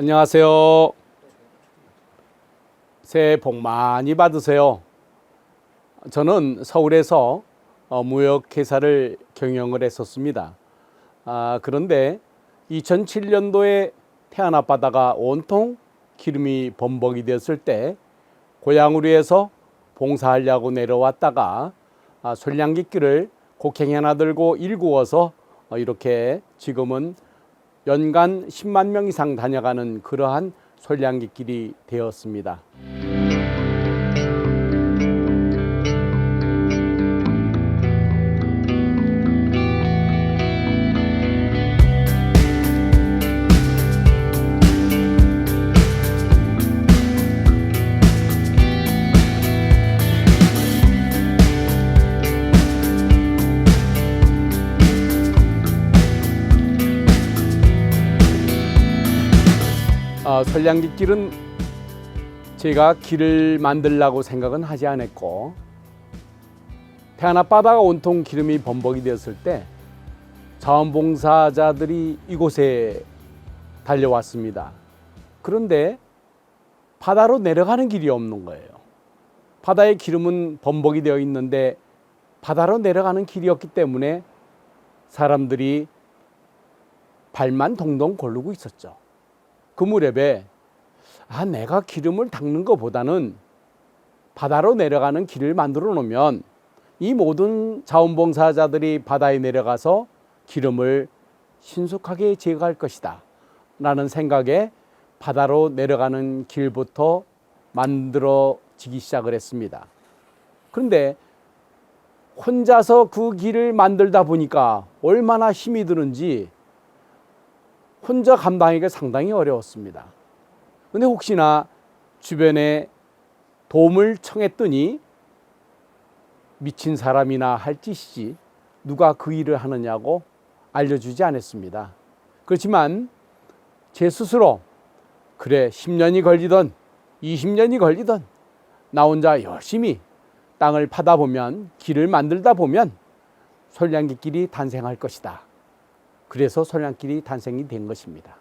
안녕하세요. 새해 복 많이 받으세요. 저는 서울에서 어, 무역회사를 경영을 했었습니다. 아, 그런데 2007년도에 태안 앞바다가 온통 기름이 범벅이 되었을 때 고향으로 해서 봉사하려고 내려왔다가 아, 솔량기길을 곡괭이 하나 들고 일구어서 어, 이렇게 지금은 연간 10만 명 이상 다녀가는 그러한 솔량기길이 되었습니다. 어, 솔량기길은 제가 길을 만들라고 생각은 하지 않았고 태안 앞바다가 온통 기름이 범벅이 되었을 때 자원봉사자들이 이곳에 달려왔습니다. 그런데 바다로 내려가는 길이 없는 거예요. 바다의 기름은 범벅이 되어 있는데 바다로 내려가는 길이 없기 때문에 사람들이 발만 동동 고르고 있었죠. 그 무렵에 아 내가 기름을 닦는 것보다는 바다로 내려가는 길을 만들어 놓으면 이 모든 자원봉사자들이 바다에 내려가서 기름을 신속하게 제거할 것이다. 라는 생각에 바다로 내려가는 길부터 만들어지기 시작을 했습니다. 그런데 혼자서 그 길을 만들다 보니까 얼마나 힘이 드는지 혼자 감당하기가 상당히 어려웠습니다. 근데 혹시나 주변에 도움을 청했더니 미친 사람이나 할 짓이지 누가 그 일을 하느냐고 알려주지 않았습니다. 그렇지만 제 스스로 그래 10년이 걸리던 20년이 걸리던 나 혼자 열심히 땅을 파다 보면 길을 만들다 보면 솔량기 길이 탄생할 것이다. 그래서 솔량길이 탄생이 된 것입니다.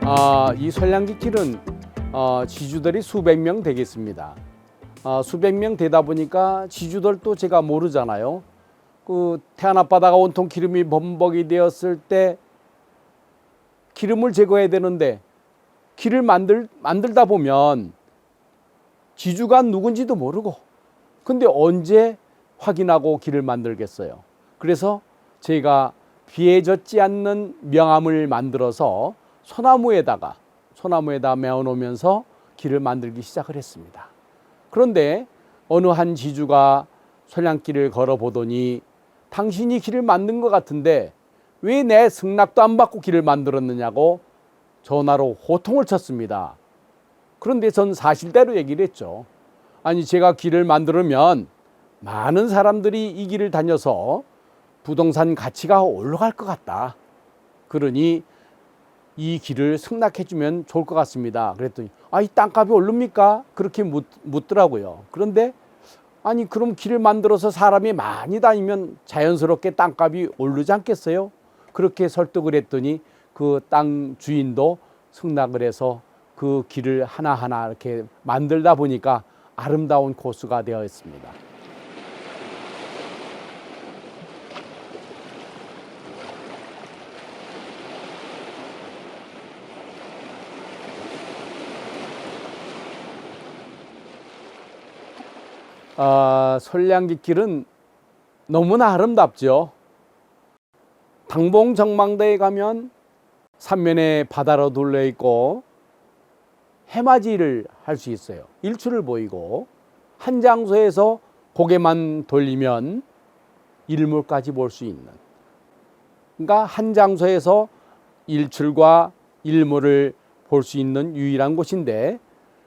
아, 이 솔량기 길은 어, 지주들이 수백 명 되겠습니다. 어, 수백 명 되다 보니까 지주들도 제가 모르잖아요. 그 태안 앞바다가 온통 기름이 범벅이 되었을 때 기름을 제거해야 되는데 길을 만들 만들다 보면 지주가 누군지도 모르고 근데 언제 확인하고 길을 만들겠어요. 그래서 저희가 비해졌지 않는 명암을 만들어서 소나무에다가 소나무에다 메어 놓으면서 길을 만들기 시작을 했습니다. 그런데 어느 한 지주가 솔량길을 걸어 보더니 당신이 길을 만든 것 같은데 왜 내 승낙도 안 받고 길을 만들었느냐고 전화로 호통을 쳤습니다. 그런데 전 사실대로 얘기를 했죠. 아니 제가 길을 만들면 많은 사람들이 이 길을 다녀서 부동산 가치가 올라갈 것 같다. 그러니 이 길을 승낙해 주면 좋을 것 같습니다. 그랬더니 아, 이 땅값이 오릅니까? 그렇게 묻, 묻더라고요. 그런데 아니 그럼 길을 만들어서 사람이 많이 다니면 자연스럽게 땅값이 오르지 않겠어요? 그렇게 설득을 했더니 그 땅 주인도 승낙을 해서 그 길을 하나하나 이렇게 만들다 보니까 아름다운 코스가 되어 있습니다. 아, 솔량기 길은 너무나 아름답죠. 당봉 정망대에 가면 삼면에 바다로 둘러 있고 해맞이를 할 수 있어요. 일출을 보이고 한 장소에서 고개만 돌리면 일몰까지 볼 수 있는. 그러니까 한 장소에서 일출과 일몰을 볼 수 있는 유일한 곳인데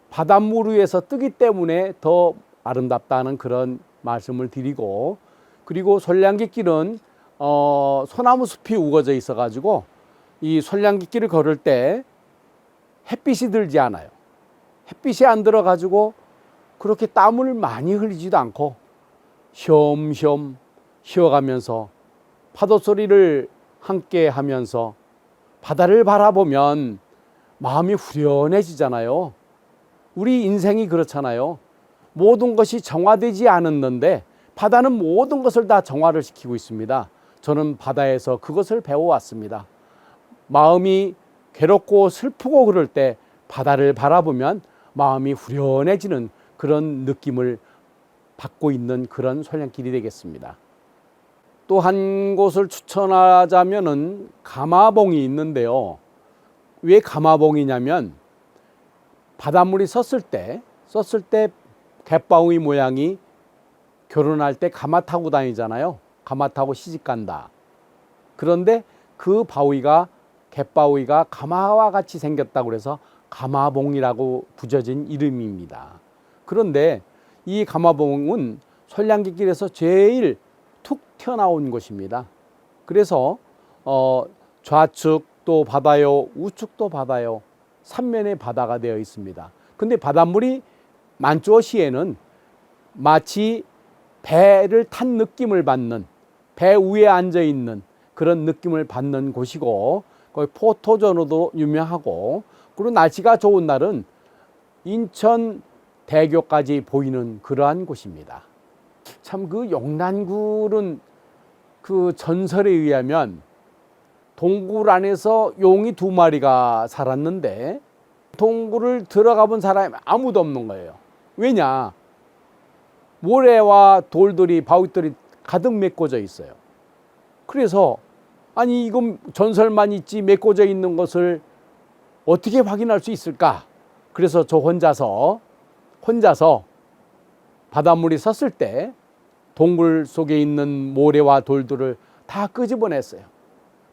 바닷물 위에서 뜨기 때문에 더 아름답다는 그런 말씀을 드리고 그리고 솔량기길은 어, 소나무 숲이 우거져 있어 가지고 이 솔량깃길을 걸을 때 햇빛이 들지 않아요. 햇빛이 안 들어 가지고 그렇게 땀을 많이 흘리지도 않고 쉬엄쉬엄 쉬어가면서 파도 소리를 함께 하면서 바다를 바라보면 마음이 후련해지잖아요. 우리 인생이 그렇잖아요. 모든 것이 정화되지 않았는데 바다는 모든 것을 다 정화를 시키고 있습니다. 저는 바다에서 그것을 배워왔습니다. 마음이 괴롭고 슬프고 그럴 때 바다를 바라보면 마음이 후련해지는 그런 느낌을 받고 있는 그런 솔량길이 되겠습니다. 또 한 곳을 추천하자면은 가마봉이 있는데요. 왜 가마봉이냐면 바닷물이 섰을 때 섰을 때 갯바위 모양이 결혼할 때 가마 타고 다니잖아요. 가마 타고 시집 간다. 그런데 그 바위가 갯바위가 가마와 같이 생겼다고 그래서 가마봉이라고 붙여진 이름입니다. 그런데 이 가마봉은 솔량기길에서 제일 툭 튀어나온 곳입니다. 그래서 어, 좌측도 바다요, 우측도 바다요, 삼면에 바다가 되어 있습니다. 근데 바닷물이 만주어시에는 마치 배를 탄 느낌을 받는 배 위에 앉아 있는 그런 느낌을 받는 곳이고 거기 포토전으로도 유명하고 그리고 날씨가 좋은 날은 인천 대교까지 보이는 그러한 곳입니다. 참 그 용난굴은 그 전설에 의하면 동굴 안에서 용이 두 마리가 살았는데 동굴을 들어가 본 사람이 아무도 없는 거예요. 왜냐? 모래와 돌들이 바위들이 가득 메꿔져 있어요. 그래서 아니 이건 전설만 있지 메꿔져 있는 것을 어떻게 확인할 수 있을까? 그래서 저 혼자서 혼자서 바닷물이 섰을 때 동굴 속에 있는 모래와 돌들을 다 끄집어냈어요.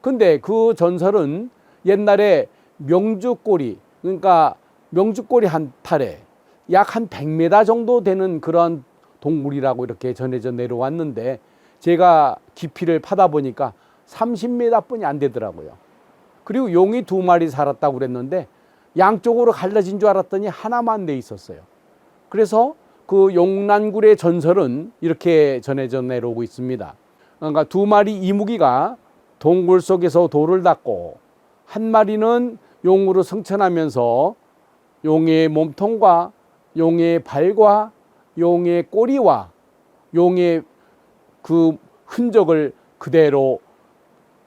근데 그 전설은 옛날에 명주꼬리 그러니까 명주꼬리 한 탈에 약 한 100m 정도 되는 그런 동굴이라고 이렇게 전해져 내려왔는데 제가 깊이를 파다 보니까 30m 뿐이 안 되더라고요. 그리고 용이 두 마리 살았다고 그랬는데 양쪽으로 갈라진 줄 알았더니 하나만 돼 있었어요. 그래서 그 용난굴의 전설은 이렇게 전해져 내려오고 있습니다. 그러니까 두 마리 이무기가 동굴 속에서 돌을 닦고 한 마리는 용으로 승천하면서 용의 몸통과 용의 발과 용의 꼬리와 용의 그 흔적을 그대로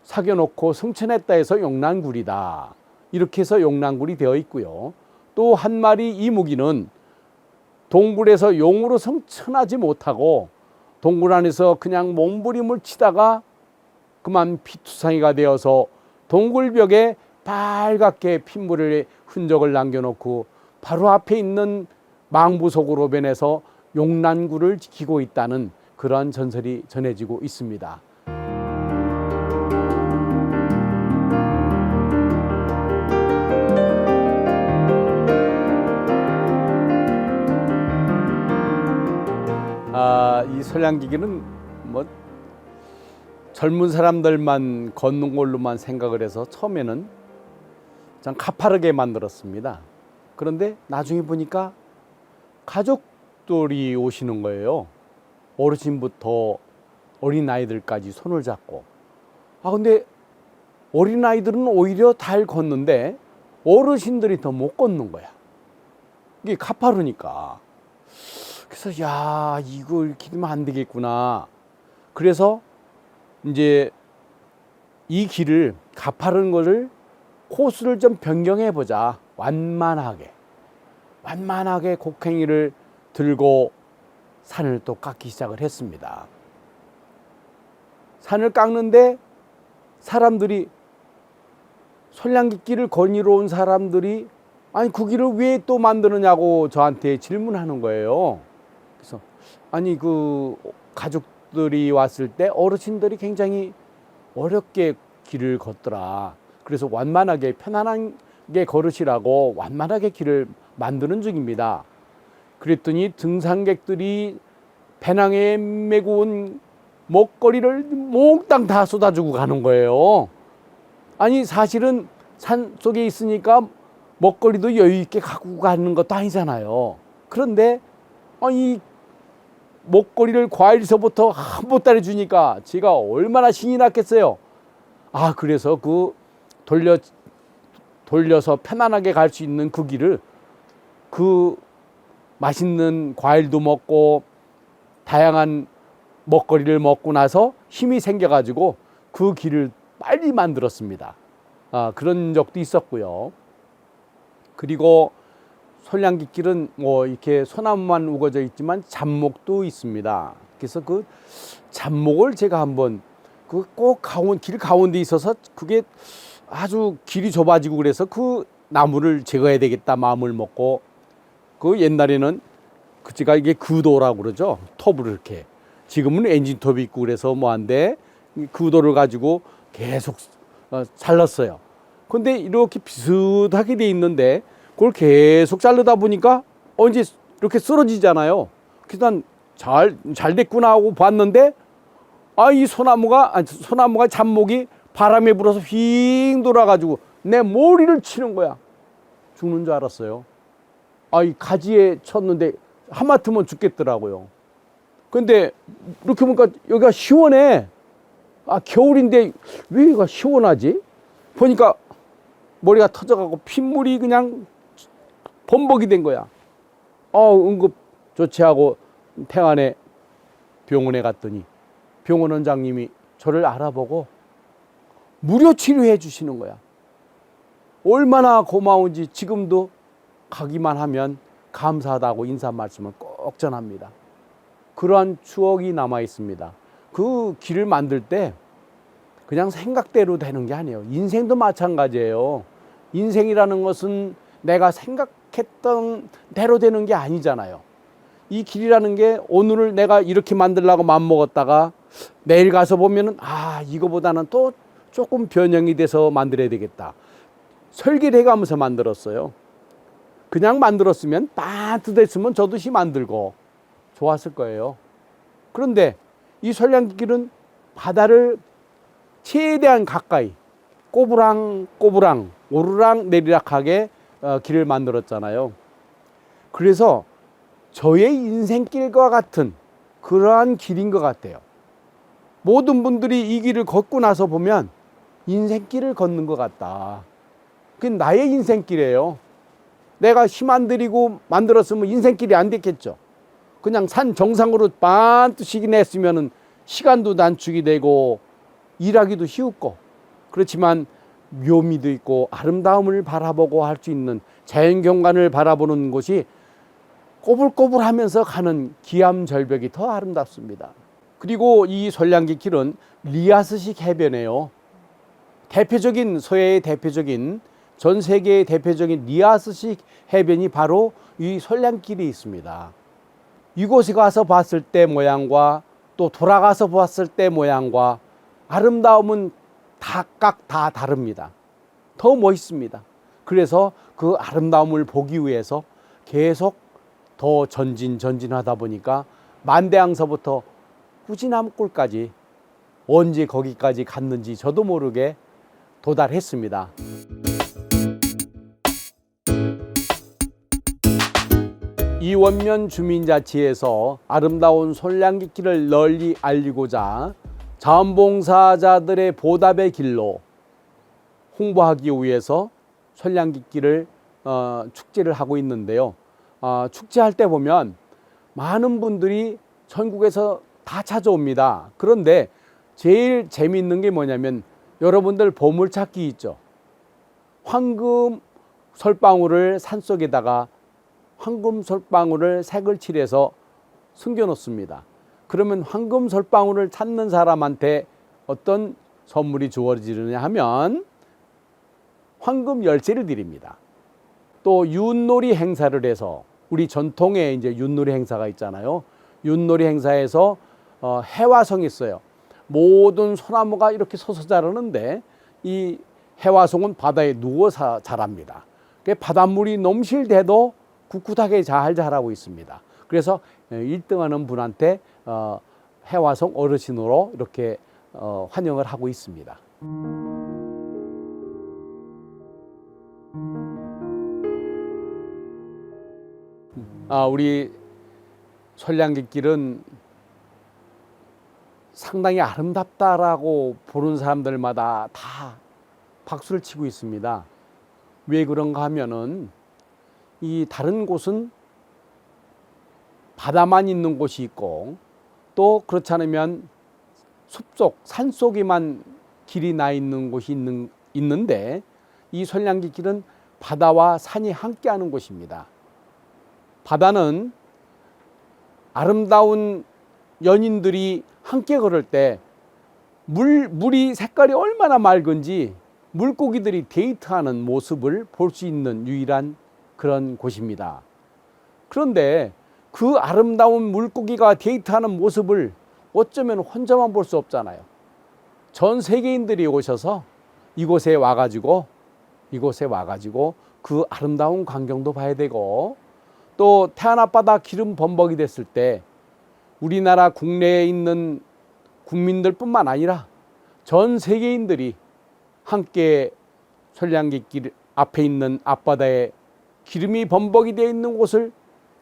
사겨놓고 승천했다 해서 용난굴이다. 이렇게 해서 용난굴이 되어 있고요. 또 한 마리 이무기는 동굴에서 용으로 성천하지 못하고 동굴 안에서 그냥 몸부림을 치다가 그만 피투성이가 되어서 동굴벽에 빨갛게 핏물의 흔적을 남겨놓고 바로 앞에 있는 망부 속으로 변해서 용난구를 지키고 있다는 그러한 전설이 전해지고 있습니다. 아, 이 솔량기기는 뭐 젊은 사람들만 걷는 걸로만 생각을 해서 처음에는 참 가파르게 만들었습니다. 그런데 나중에 보니까 가족들이 오시는 거예요. 어르신부터 어린 아이들까지 손을 잡고. 아 근데 어린 아이들은 오히려 잘 걷는데 어르신들이 더 못 걷는 거야. 이게 가파르니까. 그래서 야 이거 이렇게 되면 안 되겠구나. 그래서 이제 이 길을 가파른 거를 코스를 좀 변경해 보자. 완만하게. 완만하게 곡괭이를 들고 산을 또 깎기 시작을 했습니다. 산을 깎는데 사람들이 솔량깃길을 거니러 온 사람들이 아니 그 길을 왜 또 만드느냐고 저한테 질문하는 거예요. 그래서 아니 그 가족들이 왔을 때 어르신들이 굉장히 어렵게 길을 걷더라. 그래서 완만하게 편안하게 걸으시라고 완만하게 길을 만드는 중입니다. 그랬더니 등산객들이 배낭에 메고 온 먹거리를 몽땅 다 쏟아주고 가는 거예요. 아니 사실은 산 속에 있으니까 먹거리도 여유 있게 갖고 가는 것도 아니잖아요. 그런데 아니 먹거리를 과일서부터 한 보따리 주니까 제가 얼마나 신이 났겠어요. 아 그래서 그 돌려 돌려서 편안하게 갈 수 있는 그 길을 그 맛있는 과일도 먹고 다양한 먹거리를 먹고 나서 힘이 생겨가지고 그 길을 빨리 만들었습니다. 아, 그런 적도 있었고요. 그리고 솔량깃길은 뭐 이렇게 소나무만 우거져 있지만 잡목도 있습니다. 그래서 그 잡목을 제가 한번 그 꼭 가운 길 가운데 있어서 그게 아주 길이 좁아지고 그래서 그 나무를 제거해야 되겠다 마음을 먹고 그 옛날에는 그 제가 이게 구도라고 그러죠 톱을 이렇게 지금은 엔진 톱이 있고 그래서 뭐한데 구도를 가지고 계속 어, 잘랐어요. 근데 이렇게 비슷하게 돼 있는데 그걸 계속 자르다 보니까 언제 이렇게 쓰러지잖아요. 그래서 난잘 잘 됐구나 하고 봤는데 아 이 소나무가 아니, 소나무가 잡목이 바람에 불어서 휙 돌아가지고 내 머리를 치는 거야. 죽는 줄 알았어요. 아이 가지에 쳤는데 하마터면 죽겠더라고요. 근데 이렇게 보니까 여기가 시원해. 아 겨울인데 왜 여기가 시원하지? 보니까 머리가 터져가고 핏물이 그냥 범벅이 된 거야. 어 응급 조치하고 태안에 병원에 갔더니 병원 원장님이 저를 알아보고 무료 치료해 주시는 거야. 얼마나 고마운지 지금도 가기만 하면 감사하다고 인사 말씀을 꼭 전합니다. 그러한 추억이 남아 있습니다. 그 길을 만들 때 그냥 생각대로 되는 게 아니에요. 인생도 마찬가지예요. 인생이라는 것은 내가 생각했던 대로 되는 게 아니잖아요. 이 길이라는 게 오늘을 내가 이렇게 만들려고 마음먹었다가 내일 가서 보면은 아, 이거보다는 또 조금 변형이 돼서 만들어야 되겠다. 설계를 해가면서 만들었어요. 그냥 만들었으면 따뜻했으면 저도 시 만들고 좋았을 거예요. 그런데 이 설량길은 바다를 최대한 가까이 꼬부랑 꼬부랑 오르락 내리락하게 어, 길을 만들었잖아요. 그래서 저의 인생길과 같은 그러한 길인 것 같아요. 모든 분들이 이 길을 걷고 나서 보면 인생길을 걷는 것 같다. 그 나의 인생길이에요. 내가 힘 안 들이고 만들었으면 인생길이 안 됐겠죠. 그냥 산 정상으로 반드시 냈으면은 시간도 단축이 되고 일하기도 쉬웠고 그렇지만 묘미도 있고 아름다움을 바라보고 할 수 있는 자연 경관을 바라보는 곳이 꼬불꼬불하면서 가는 기암 절벽이 더 아름답습니다. 그리고 이 솔량기 길은 리아스식 해변이에요. 대표적인 서해의 대표적인 전 세계의 대표적인 리아스식 해변이 바로 이 솔량길이 있습니다. 이곳에 가서 봤을 때 모양과 또 돌아가서 봤을 때 모양과 아름다움은 각각 다 다릅니다. 더 멋있습니다. 그래서 그 아름다움을 보기 위해서 계속 더 전진 전진하다 보니까 만대항서부터 후지남골까지 언제 거기까지 갔는지 저도 모르게 도달했습니다. 이원면 주민자치에서 아름다운 솔량기길을 널리 알리고자 자원봉사자들의 보답의 길로 홍보하기 위해서 솔량기길을 어, 축제를 하고 있는데요. 어, 축제할 때 보면 많은 분들이 전국에서 다 찾아옵니다. 그런데 제일 재미있는 게 뭐냐면 여러분들 보물찾기 있죠. 황금 솔방울을 산 속에다가 황금 솔방울을 색을 칠해서 숨겨 놓습니다. 그러면 황금 솔방울을 찾는 사람한테 어떤 선물이 주어지느냐 하면 황금 열쇠를 드립니다. 또 윷놀이 행사를 해서 우리 전통의 이제 윷놀이 행사가 있잖아요. 윷놀이 행사에서 어, 해화성이 있어요. 모든 소나무가 이렇게 서서 자라는데 이 해화송은 바다에 누워서 자랍니다. 그 바닷물이 넘실대도 꿋꿋하게 잘 자라고 있습니다. 그래서 1등하는 분한테 어, 해화성 어르신으로 이렇게 어, 환영을 하고 있습니다. 아, 우리 솔량객길은 상당히 아름답다라고 보는 사람들마다 다 박수를 치고 있습니다. 왜 그런가 하면은 이 다른 곳은 바다만 있는 곳이 있고 또 그렇지 않으면 숲속, 산속에만 길이 나 있는 곳이 있는, 있는데 이 솔량기 길은 바다와 산이 함께하는 곳입니다. 바다는 아름다운 연인들이 함께 걸을 때 물, 물이 색깔이 얼마나 맑은지 물고기들이 데이트하는 모습을 볼 수 있는 유일한 그런 곳입니다. 그런데 그 아름다운 물고기가 데이트하는 모습을 어쩌면 혼자만 볼 수 없잖아요. 전 세계인들이 오셔서 이곳에 와가지고 이곳에 와가지고 그 아름다운 광경도 봐야 되고 또 태안 앞바다 기름 범벅이 됐을 때 우리나라 국내에 있는 국민들뿐만 아니라 전 세계인들이 함께 솔량객길 앞에 있는 앞바다에 기름이 범벅이 되어 있는 곳을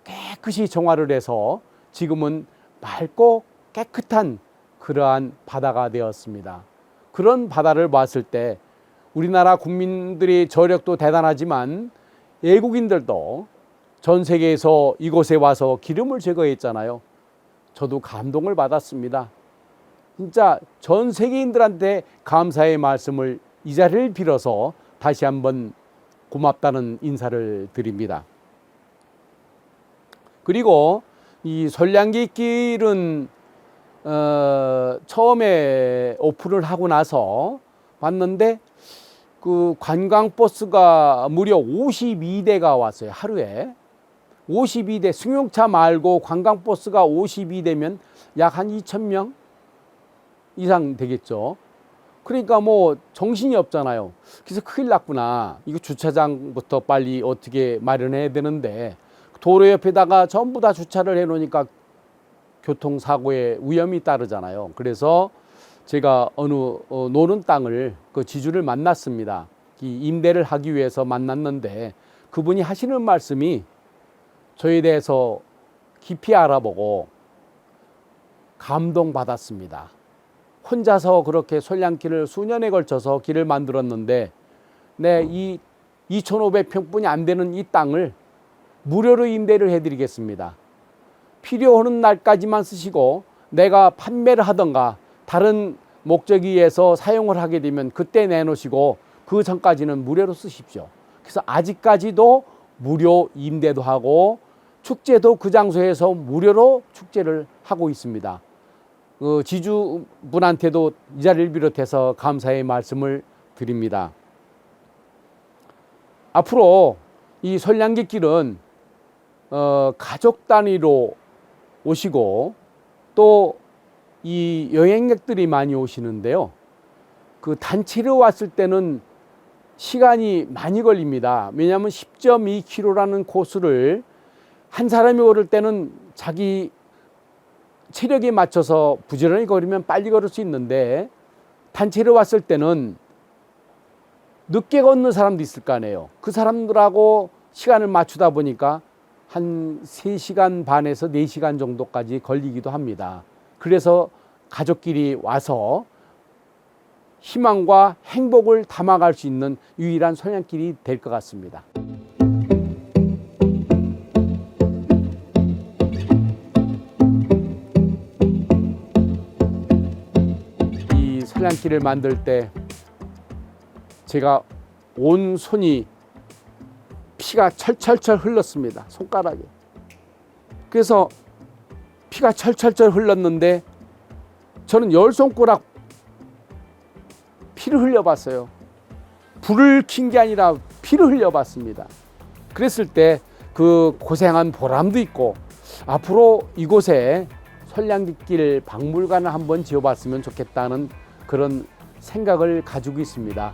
깨끗이 정화를 해서 지금은 맑고 깨끗한 그러한 바다가 되었습니다. 그런 바다를 봤을 때 우리나라 국민들의 저력도 대단하지만 외국인들도 전 세계에서 이곳에 와서 기름을 제거했잖아요. 저도 감동을 받았습니다. 진짜 전 세계인들한테 감사의 말씀을 이 자리를 빌어서 다시 한번 고맙다는 인사를 드립니다. 그리고 이 솔량기 길은 어, 처음에 오픈을 하고 나서 봤는데 그 관광 버스가 무려 52대가 왔어요 하루에 52대 승용차 말고 관광 버스가 52대면 약 한 2천 명 이상 되겠죠. 그러니까 뭐 정신이 없잖아요. 그래서 큰일 났구나. 이거 주차장부터 빨리 어떻게 마련해야 되는데 도로 옆에다가 전부 다 주차를 해 놓으니까 교통사고의 위험이 따르잖아요. 그래서 제가 어느 어, 노는 땅을 그 지주를 만났습니다. 이 임대를 하기 위해서 만났는데 그분이 하시는 말씀이 저에 대해서 깊이 알아보고 감동받았습니다. 혼자서 그렇게 솔량길을 수년에 걸쳐서 길을 만들었는데 네, 이 2,500평뿐이 안 되는 이 땅을 무료로 임대를 해드리겠습니다. 필요하는 날까지만 쓰시고 내가 판매를 하던가 다른 목적에 의해서 사용을 하게 되면 그때 내놓으시고 그 전까지는 무료로 쓰십시오. 그래서 아직까지도 무료 임대도 하고 축제도 그 장소에서 무료로 축제를 하고 있습니다. 그 지주분한테도 이 자리를 비롯해서 감사의 말씀을 드립니다. 앞으로 이 솔량객길은 어, 가족 단위로 오시고 또 이 여행객들이 많이 오시는데요. 그 단체로 왔을 때는 시간이 많이 걸립니다. 왜냐하면 10.2km라는 코스를 한 사람이 오를 때는 자기 체력에 맞춰서 부지런히 걸으면 빨리 걸을 수 있는데 단체로 왔을 때는 늦게 걷는 사람도 있을 거 아니에요. 그 사람들하고 시간을 맞추다 보니까 한 3시간 반에서 4시간 정도까지 걸리기도 합니다. 그래서 가족끼리 와서 희망과 행복을 담아갈 수 있는 유일한 소양길이 될 것 같습니다. 이 소양길을 만들 때 제가 온 손이 피가 철철철 흘렀습니다. 손가락에. 그래서 피가 철철철 흘렀는데 저는 열 손가락 피를 흘려봤어요. 불을 킨 게 아니라 피를 흘려봤습니다. 그랬을 때 그 고생한 보람도 있고 앞으로 이곳에 설량깃길 박물관을 한번 지어봤으면 좋겠다는 그런 생각을 가지고 있습니다.